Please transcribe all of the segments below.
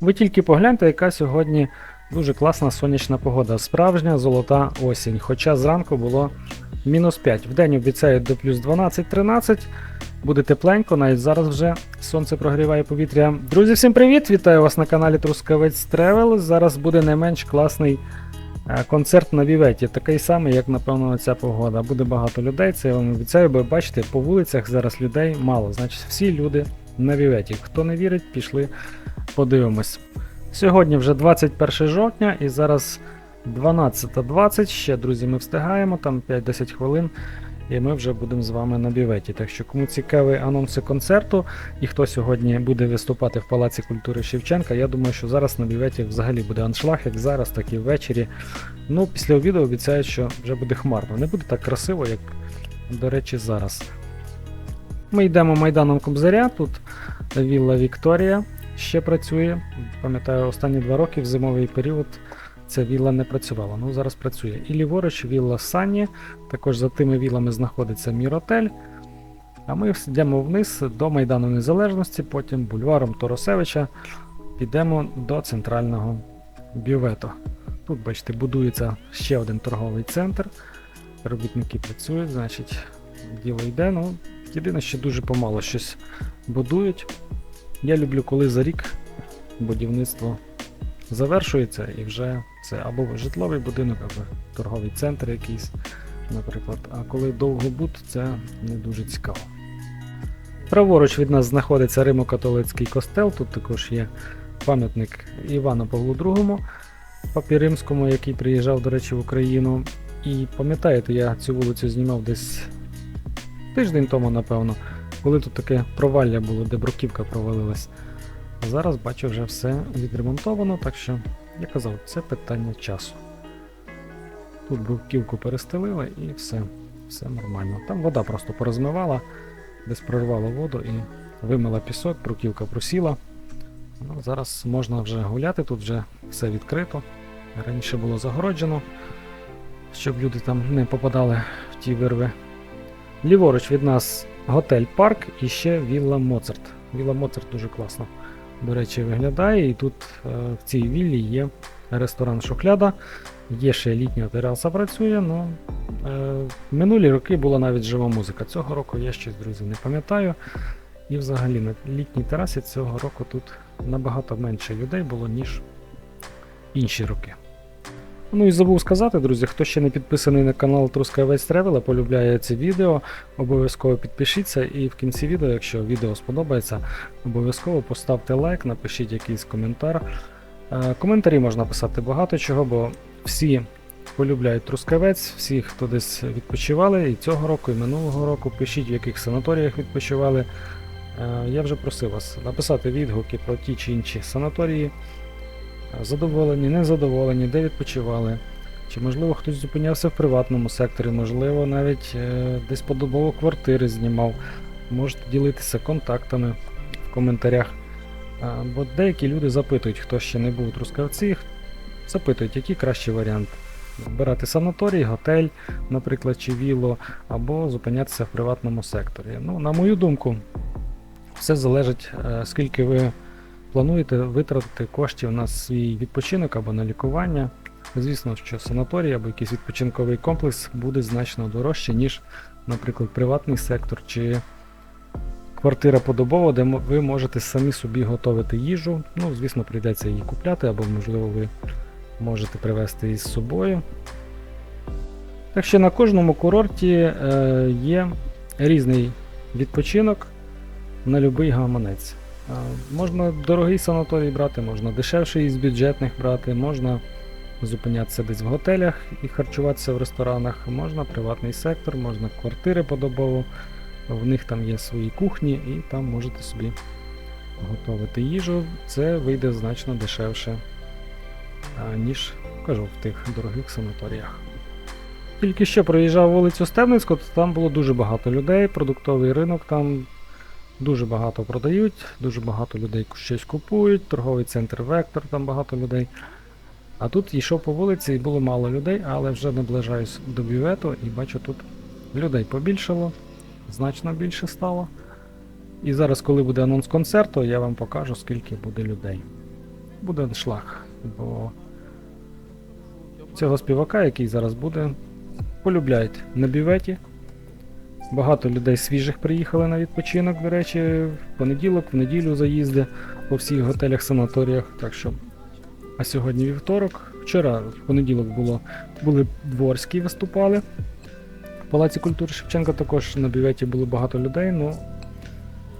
Ви тільки погляньте, яка сьогодні дуже класна сонячна погода. Справжня золота осінь. Хоча зранку було мінус 5. Вдень обіцяють до плюс 12-13. Буде тепленько, навіть зараз вже сонце прогріває повітря. Друзі, всім привіт! Вітаю вас на каналі Трускавець Тревел. Зараз буде не менш класний е, концерт на Віветі. Такий самий, як напевно ця погода. Буде багато людей, це я вам обіцяю, бо бачите, по вулицях зараз людей мало. Значить, всі люди на Віветі. Хто не вірить, пішли подивимось. Сьогодні вже 21 жовтня і зараз 12.20. Ще, друзі, ми встигаємо, там 5-10 хвилин. І ми вже будемо з вами на біветі. Так що, кому цікаві анонси концерту і хто сьогодні буде виступати в Палаці культури Шевченка, я думаю, що зараз на біветі взагалі буде аншлаг, як зараз, так і ввечері. Ну, після обіду обіцяють, що вже буде хмарно. Не буде так красиво, як, до речі, зараз. Ми йдемо майданом Кобзаря. Тут Вілла Вікторія ще працює. Пам'ятаю, останні два роки в зимовий період ця вілла не працювала. Ну зараз працює. І ліворуч вілла Санні. Також за тими вілами знаходиться Міротель. А ми йдемо вниз до Майдану Незалежності, потім бульваром Торосевича підемо до центрального бювету. Тут, бачите, будується ще один торговий центр. Робітники працюють, значить, діло йде. Ну, єдине, що дуже помало щось будують. Я люблю, коли за рік будівництво завершується і вже це або житловий будинок, або торговий центр якийсь, наприклад. А коли довго бут, це не дуже цікаво. Праворуч від нас знаходиться Римо-католицький костел, тут також є пам'ятник Івану Павлу II, папі римському, який приїжджав, до речі, в Україну. І пам'ятаєте, я цю вулицю знімав десь тиждень тому, напевно, коли тут таке провалля було, де бруківка провалилась. А зараз бачу вже все відремонтовано, так що, я казав, це питання часу. Тут бруківку перестелили і все, все нормально. Там вода просто порозмивала, десь прорвала воду і вимила пісок, бруківка просіла. Ну, зараз можна вже гуляти, тут вже все відкрито. Раніше було загороджено, щоб люди там не попадали в ті вирви. Ліворуч від нас готель Парк і ще Вілла Моцарт. Вілла Моцарт дуже класно, до речі, виглядає. І тут е, в цій віллі є ресторан Шухляда, є ще літня тераса працює. Ну, е, минулі роки була навіть жива музика. Цього року я щось, друзі, не пам'ятаю. І взагалі на літній терасі цього року тут набагато менше людей було, ніж інші роки. Ну і забув сказати, друзі, хто ще не підписаний на канал Трускавець Тревела, полюбляє це відео, обов'язково підпишіться і в кінці відео, якщо відео сподобається, обов'язково поставте лайк, напишіть якийсь коментар. Е, Коментарі можна писати багато чого, бо всі полюбляють Трускавець, всі, хто десь відпочивали, і цього року, і минулого року, пишіть, в яких санаторіях відпочивали. Е, Я вже просив вас написати відгуки про ті чи інші санаторії. Задоволені, незадоволені, де відпочивали. Чи можливо хтось зупинявся в приватному секторі, можливо, навіть е, десь подобово квартири знімав. Можете ділитися контактами в коментарях. А, бо деякі люди запитують, хто ще не був у Трускавці, запитують, який кращий варіант. Брати санаторій, готель, наприклад, чи віло, або зупинятися в приватному секторі. Ну, на мою думку, все залежить, е, скільки ви плануєте витратити коштів на свій відпочинок або на лікування. Звісно, що санаторій або якийсь відпочинковий комплекс буде значно дорожче, ніж, наприклад, приватний сектор чи квартира подобова, де ви можете самі собі готувати їжу. Ну, звісно, прийдеться її купляти, або, можливо, ви можете привезти її з собою. Так що на кожному курорті е, є різний відпочинок на будь-який гаманець. Можна дорогий санаторій брати, можна дешевший із бюджетних брати, можна зупинятися десь в готелях і харчуватися в ресторанах, можна приватний сектор, можна квартири подобово. В них там є свої кухні, і там можете собі готувати їжу. Це вийде значно дешевше, ніж кажу, в тих дорогих санаторіях. Тільки що проїжджав вулицю Стебницьку, то там було дуже багато людей, продуктовий ринок там Дуже багато продають, дуже багато людей щось купують, торговий центр Вектор, там багато людей. А тут йшов по вулиці і було мало людей, але вже наближаюсь до бювету і бачу тут людей побільшало, значно більше стало. І зараз, коли буде анонс концерту, я вам покажу, скільки буде людей. буде аншлаг. Бо цього співака, який зараз буде, полюбляють на біветі. Багато людей свіжих приїхали на відпочинок, до речі, в понеділок, в неділю заїзди по всіх готелях, санаторіях. Так що. А сьогодні вівторок. Вчора, в понеділок було, були дворські виступали. В Палаці культури Шевченка також на біветі було багато людей, але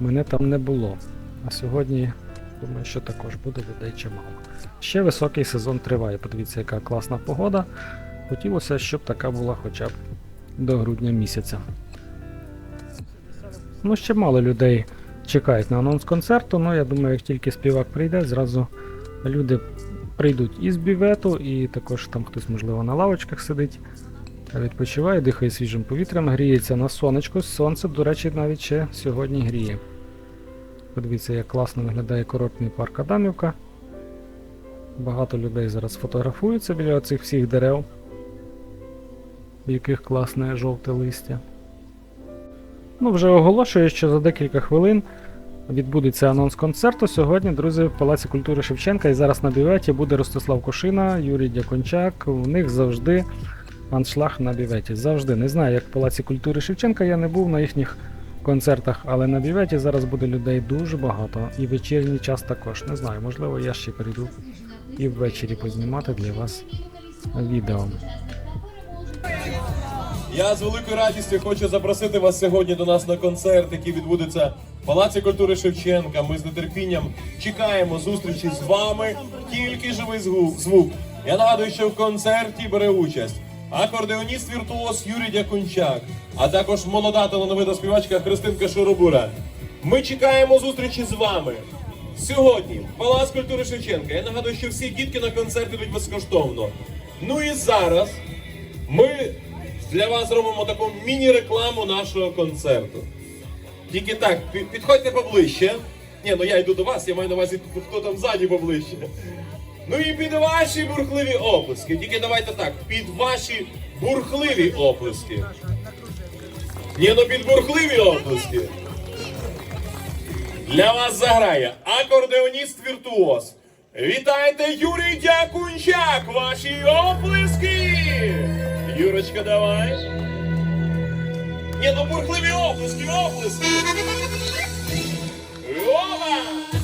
мене там не було. А сьогодні, думаю, що також буде людей чимало. Ще високий сезон триває. Подивіться, яка класна погода. Хотілося, щоб така була хоча б до грудня місяця. Ну, ще мало людей чекають на анонс концерту, але я думаю, як тільки співак прийде, зразу люди прийдуть із бівету, і також там хтось, можливо, на лавочках сидить, відпочиває, дихає свіжим повітрям, гріється на сонечку. Сонце, до речі, навіть ще сьогодні гріє. Подивіться, як класно виглядає курортний парк Адамівка. Багато людей зараз фотографуються біля цих всіх дерев, в яких класне жовте листя. Ну, вже оголошую, що за декілька хвилин відбудеться анонс концерту. Сьогодні, друзі, в Палаці культури Шевченка і зараз на біветі буде Ростислав Кошина, Юрій Дякончак. У них завжди аншлаг на біветі. Завжди. Не знаю, як в Палаці культури Шевченка я не був на їхніх концертах, але на біветі зараз буде людей дуже багато. І вечірній час також. Не знаю, можливо, я ще прийду і ввечері познімати для вас відео. Я з великою радістю хочу запросити вас сьогодні до нас на концерт, який відбудеться в Палаці культури Шевченка. Ми з нетерпінням чекаємо зустрічі з вами. Тільки живий звук. Я нагадую, що в концерті бере участь акордеоніст віртуоз Юрій Дякунчак, а також молода талановита співачка Христинка Шоробура. Ми чекаємо зустрічі з вами. Сьогодні Палац культури Шевченка. Я нагадую, що всі дітки на концерт йдуть безкоштовно. Ну і зараз ми для вас зробимо таку міні-рекламу нашого концерту. Тільки так, підходьте поближче. Ні, ну я йду до вас, я маю на увазі, хто там ззаді поближче. Ну і під ваші бурхливі оплески. Тільки давайте так, під ваші бурхливі оплески. Ні, ну під бурхливі оплески. Для вас заграє акордеоніст віртуоз. Вітайте Юрій Дякунчак! Ваші оплески! Юрочка, давай. Ні, ну бурхливі оплески, оплески! Опа!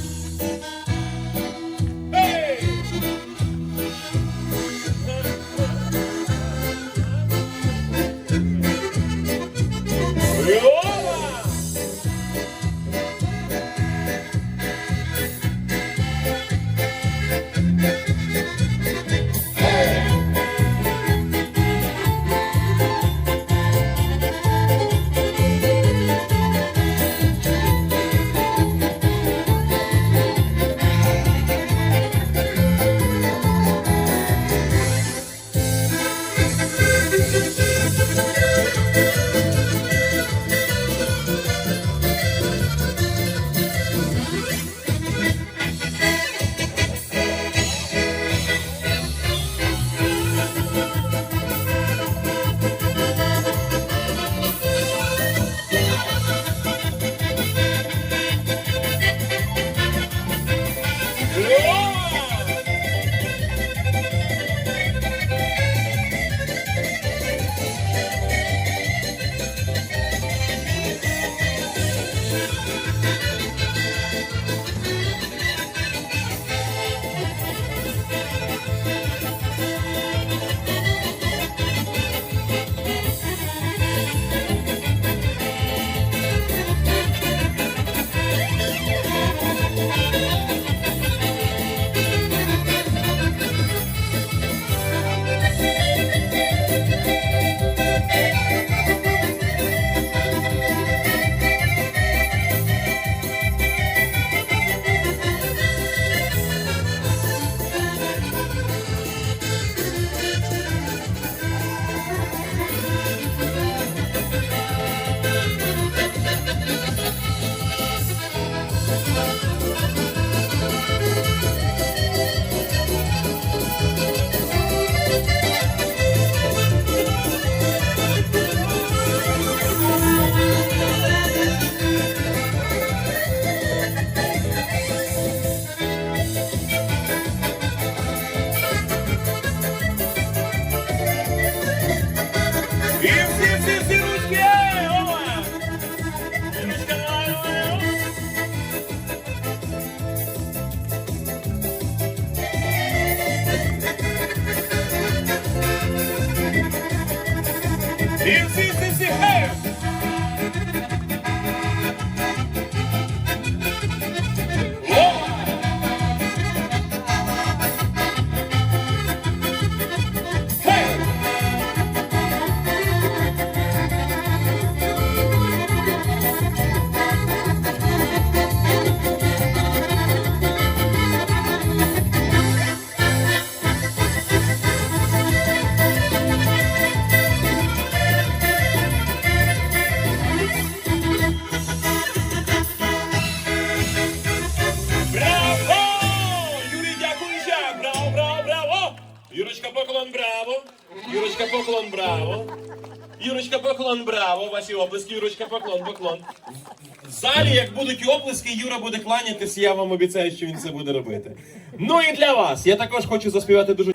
Браво! Ваші оплески, Юрочка Поклон, поклон. В залі, як будуть оплески, Юра буде кланятись, я вам обіцяю, що він це буде робити. Ну і для вас. Я також хочу заспівати дуже.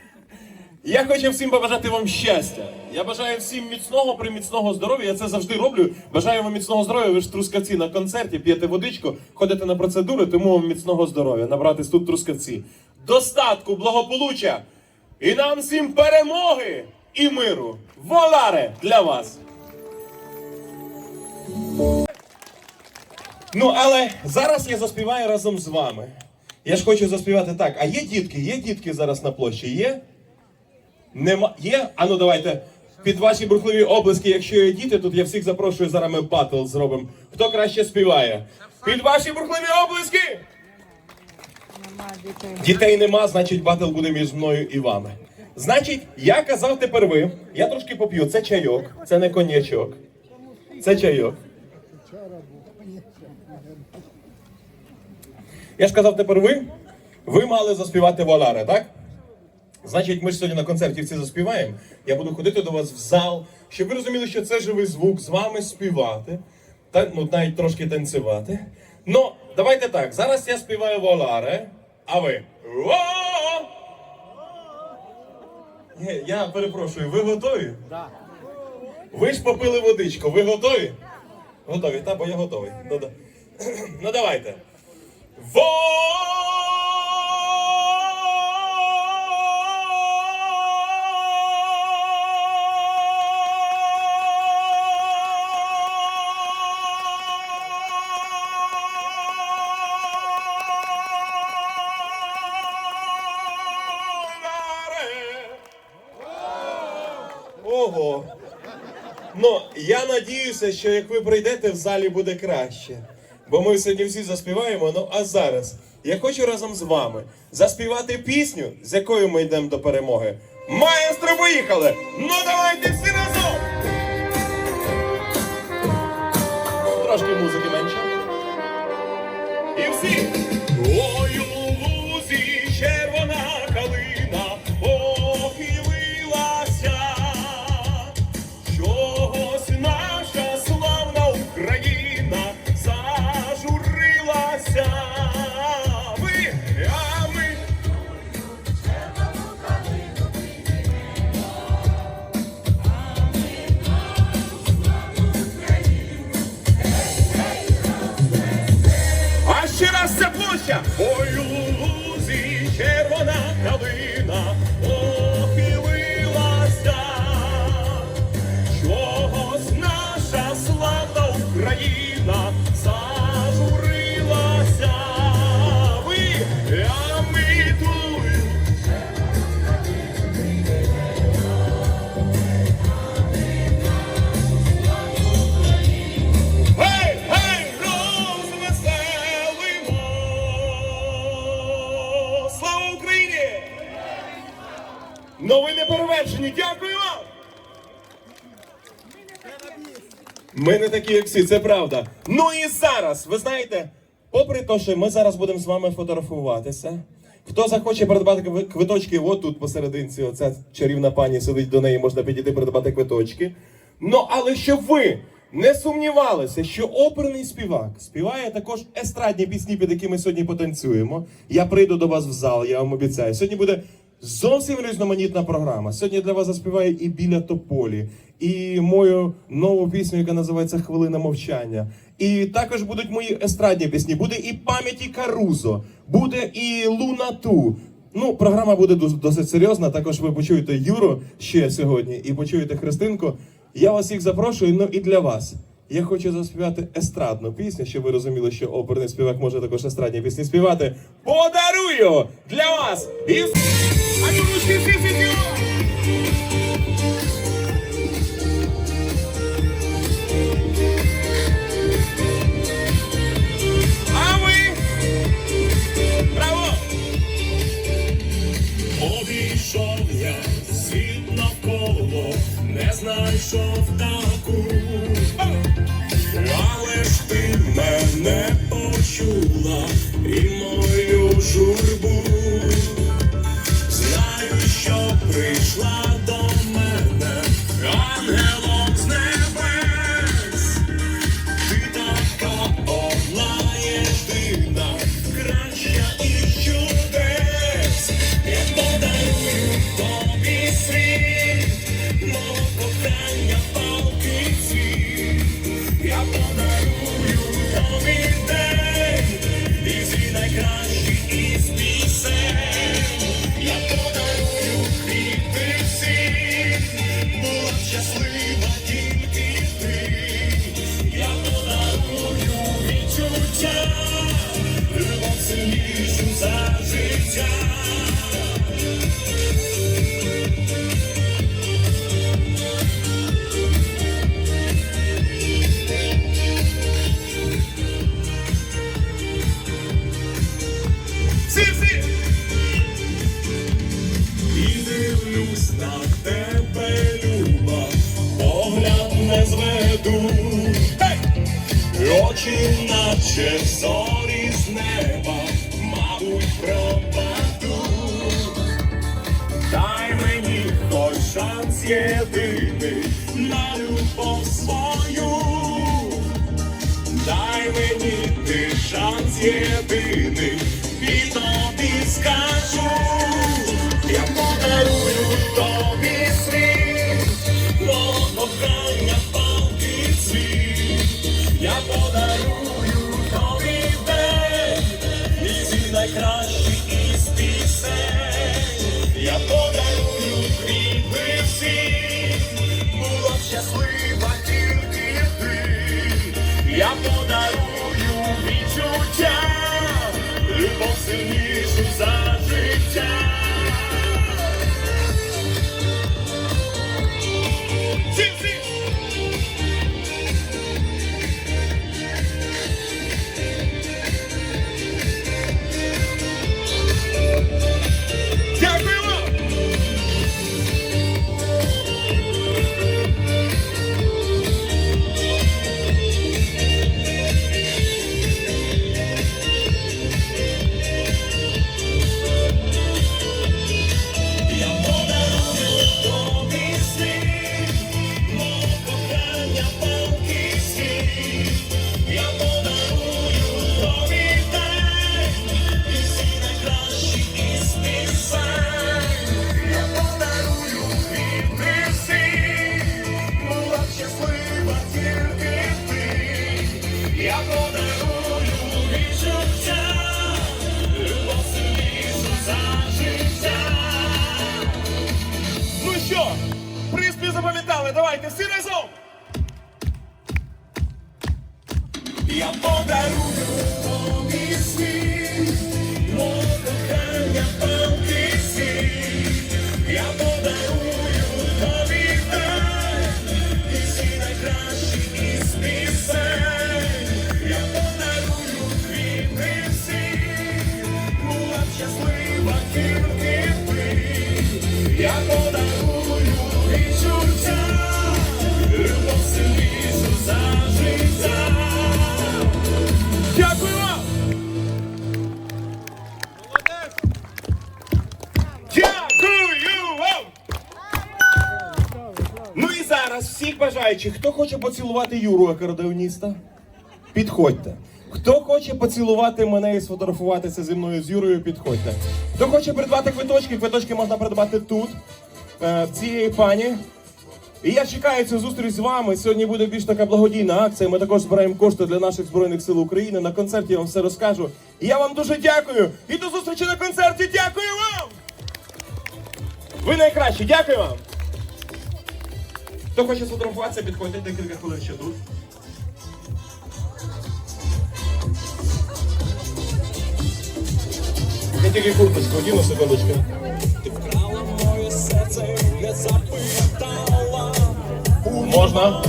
Я хочу всім побажати вам щастя. Я бажаю всім міцного, приміцного здоров'я. Я це завжди роблю. Бажаю вам міцного здоров'я. Ви ж трускавці на концерті, п'єте водичку, ходите на процедури, тому вам міцного здоров'я. Набратись тут трускавці. Достатку, благополуччя і нам всім перемоги і миру. Воларе для вас! Ну, але зараз я заспіваю разом з вами. Я ж хочу заспівати так. А є дітки? Є дітки зараз на площі? Є? Нема. Є? Ану, давайте. Під ваші бурхливі облески, якщо є діти, тут я всіх запрошую, зараз ми батл зробимо. Хто краще співає? Під ваші бурхливі облески! Нема дітей. Нема, значить батл буде між мною і вами. Значить, я казав тепер ви. Я трошки поп'ю. Це чайок, це не коньячок. Це чайок. Я ж казав тепер ви. Ви мали заспівати Воларе, так? Значить, ми ж сьогодні на концерті всі заспіваємо. Я буду ходити до вас в зал, щоб ви розуміли, що це живий звук, з вами співати, та, ну, навіть трошки танцювати. Ну, давайте так. Зараз я співаю Воларе, а ви. Я перепрошую, ви готові? Так. Ви ж попили водичку, ви готові? Готові, та бо я готовий. Ну, ну давайте. Ого. Ну, я надіюся, що як ви прийдете, в залі буде краще. Бо ми сьогодні всі заспіваємо. Ну а зараз я хочу разом з вами заспівати пісню, з якою ми йдемо до перемоги. Маєстро поїхали! Ну давайте всі разом! Трошки музики менше. Перевершені, дякую вам! Ми не такі, як всі, це правда. Ну і зараз, ви знаєте, попри те, що ми зараз будемо з вами фотографуватися. Хто захоче придбати квиточки, от тут посерединці, оця чарівна пані сидить до неї, можна підійти придбати квиточки. Ну, але щоб ви не сумнівалися, що оперний співак співає також естрадні пісні, під якими сьогодні потанцюємо. Я прийду до вас в зал, я вам обіцяю. Сьогодні буде зовсім різноманітна програма. Сьогодні для вас заспіває і біля тополі, і мою нову пісню, яка називається Хвилина мовчання. І також будуть мої естрадні пісні. Буде і пам'яті Карузо, буде і Луна Ту. Ну, програма буде досить серйозна. Також ви почуєте Юру ще сьогодні і почуєте Христинку. Я вас всіх запрошую, ну і для вас. Я хочу заспівати естрадну пісню, щоб ви розуміли, що оперний співак може також естрадні пісні співати. Подарую для вас! І... вс- А ну, дивлюсь на тебе, люба, погляд не зведу, Гей! очі, наче зорі з неба, мабуть, пропаду, дай мені хоч шанс єдиний. Відчуття, любов сильнішу бажаючих, хто хоче поцілувати Юру акордеоніста, підходьте. Хто хоче поцілувати мене і сфотографуватися зі мною з Юрою, підходьте. Хто хоче придбати квиточки, квиточки можна придбати тут, е, в цієї пані. І я чекаю цю зустріч з вами. Сьогодні буде більш така благодійна акція. Ми також збираємо кошти для наших збройних сил України. На концерті я вам все розкажу. І я вам дуже дякую. І до зустрічі на концерті. Дякую вам! Ви найкращі, дякую вам! Хто хоче сфотографуватися, підходьте декілька хвилин ще тут. Я тільки курточку одіну, секундочку. Можна?